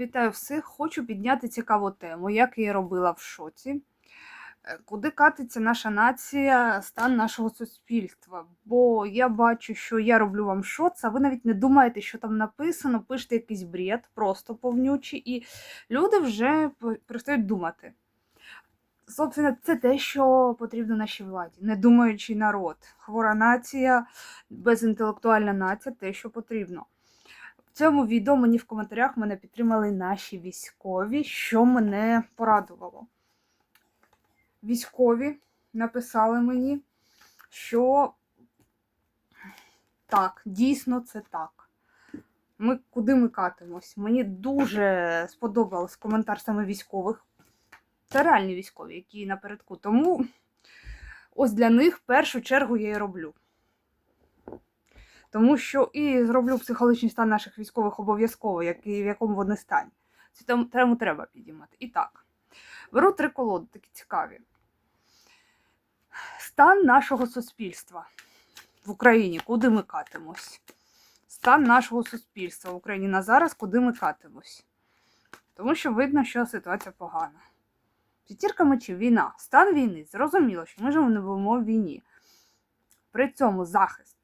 Вітаю всіх! Хочу підняти цікаву тему, як я робила в шоці. Е, Куди катиться наша нація, стан нашого суспільства? Бо я бачу, що я роблю вам шоц, а ви навіть не думаєте, що там написано, пишете якийсь бред, просто повнючий, і люди вже перестають думати. Собственно, це те, що потрібно нашій владі. Недумаючий народ, хвора нація, безінтелектуальна нація те, що потрібно. Цьому відео мені в коментарях мене підтримали наші військові, що мене порадувало. Військові написали мені, що так, дійсно це так. Ми куди ми катимось? Мені дуже сподобався коментар саме військових. Це реальні військові, які напередку. Тому ось для них в першу чергу я і роблю. Тому що і зроблю психологічний стан наших військових обов'язково, в якому вони стані. Цю тему треба підіймати. І так, беру три колоди, такі цікаві. Стан нашого суспільства в Україні, куди ми катимось. Стан нашого суспільства в Україні на зараз, куди ми катимось. Тому що видно, що ситуація погана. П'ятірка мечів, війна. Стан війни. Зрозуміло, що ми живемо в війні. При цьому захист.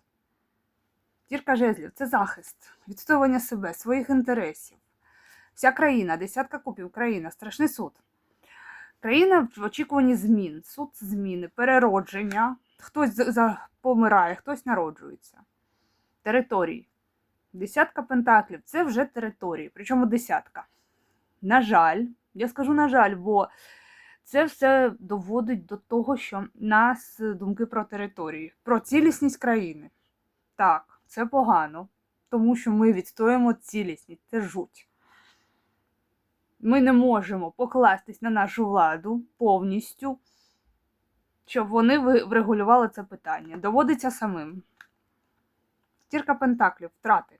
Зірка жезлів це захист, відстоювання себе, своїх інтересів. Вся країна, десятка купів, країна, страшний суд. Країна в очікуванні змін, суд зміни, переродження. Хтось помирає, хтось народжується. Території. Десятка пентаклів це вже території, причому десятка. На жаль, я скажу на жаль, бо це все доводить до того, що нас думки про території, про цілісність країни. Так, це погано, тому що ми відстоїмо цілісність, це жуть. Ми не можемо покластись на нашу владу повністю, щоб вони врегулювали це питання. Доводиться самим. Стірка пентаклів, втрати.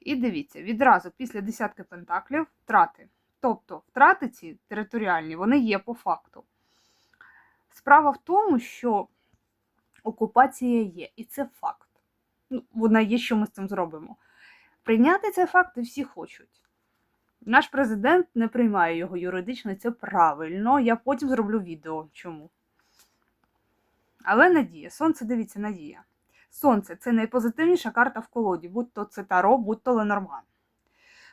І дивіться, відразу після десятки пентаклів втрати. Тобто втрати ці територіальні, вони є по факту. Справа в тому, що окупація є, і це факт. Ну, вона є, що ми з цим зробимо. Прийняти цей факт всі хочуть. Наш президент не приймає його юридично, це правильно. Я потім зроблю відео. Чому? Але надія. Сонце, дивіться, надія. Сонце це найпозитивніша карта в колоді, будь то це Таро, будь то Ленорман.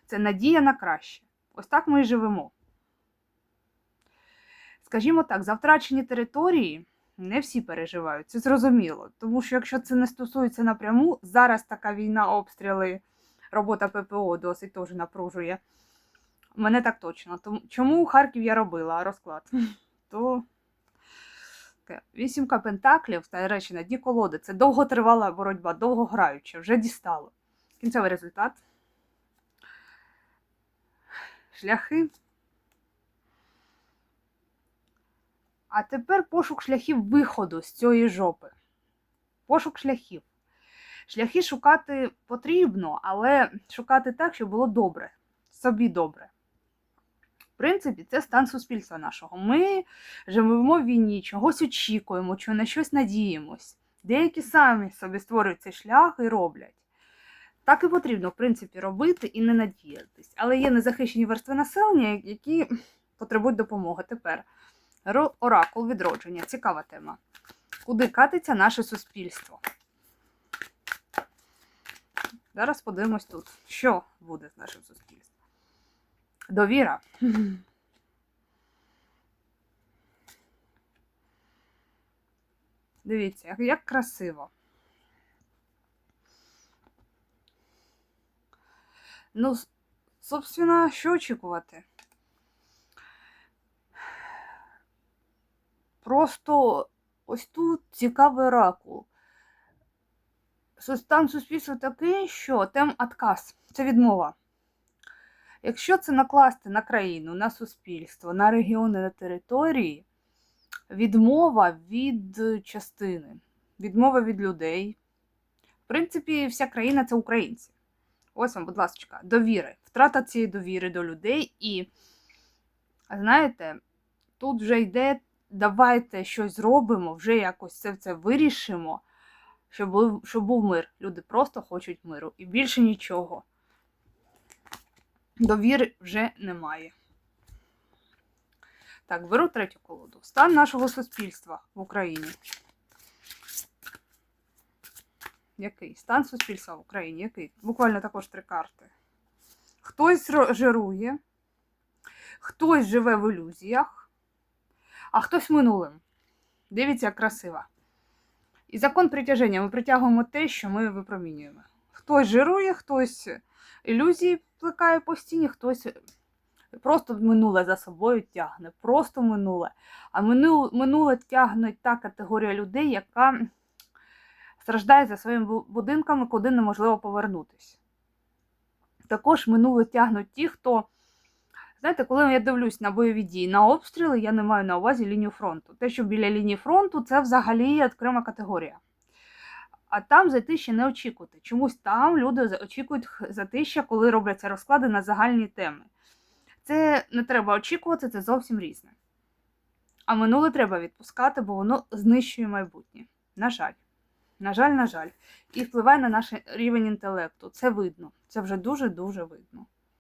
Це надія на краще. Ось так ми і живемо. Скажімо так, за втрачені території не всі переживають, це зрозуміло. Тому що якщо це не стосується напряму, зараз така війна, обстріли, робота ППО досить теж напружує. Мене так точно. Тому чому Харків я робила розклад? То вісімка пентаклів, та речі, на дні колоди. Це довготривала боротьба, довгограюча, вже дістало. Кінцевий результат. Шляхи. А тепер пошук шляхів виходу з цієї жопи. Пошук шляхів. Шляхи шукати потрібно, але шукати так, щоб було добре, собі добре. В принципі, це стан суспільства нашого. Ми живемо в війні, чогось очікуємо, чи на щось надіємось. Деякі самі собі створюють цей шлях і роблять. Так і потрібно, в принципі, робити і не надіятись. Але є незахищені верстви населення, які потребують допомоги тепер. Оракул відродження. Цікава тема. Куди катиться наше суспільство? Зараз подивимось тут, що буде з нашим суспільством. Довіра. Дивіться, як красиво. Ну, собственно, що очікувати? Просто ось тут цікавий оракул. Су- Стан суспільства такий, що тем отказ це відмова. Якщо це накласти на країну, на суспільство, на регіони, на території, відмова від частини, відмова від людей. В принципі, вся країна це українці. Ось вам, будь ласка, довіри. Втрата цієї довіри до людей. І, знаєте, тут вже йде, давайте щось зробимо, вже якось це, це вирішимо, щоб, щоб був мир. Люди просто хочуть миру. І більше нічого. Довіри вже немає. Так, беру третю колоду. Стан нашого суспільства в Україні. Який? Стан суспільства в Україні. Який? Буквально також три карти. Хтось жирує, хтось живе в ілюзіях, а хтось минулим. Дивіться, як красиво. І закон притяження. Ми притягуємо те, що ми випромінюємо. Хтось жирує, хтось ілюзії плекає по стіні, хтось просто минуле за собою тягне. Просто минуле. А мину- минуле тягне та категорія людей, яка страждає за своїми будинками, куди неможливо повернутися. Також минуле тягнуть ті, хто. Знаєте, коли я дивлюсь на бойові дії, на обстріли, я не маю на увазі лінію фронту. Те, що біля лінії фронту, це взагалі окрема категорія. А там затища не очікувати. Чомусь там люди очікують затища, коли робляться розклади на загальні теми. Це не треба очікувати, це зовсім різне. А минуле треба відпускати, бо воно знищує майбутнє. На жаль. На жаль, на жаль. І впливає на наш рівень інтелекту. Це видно. Це вже дуже-дуже видно.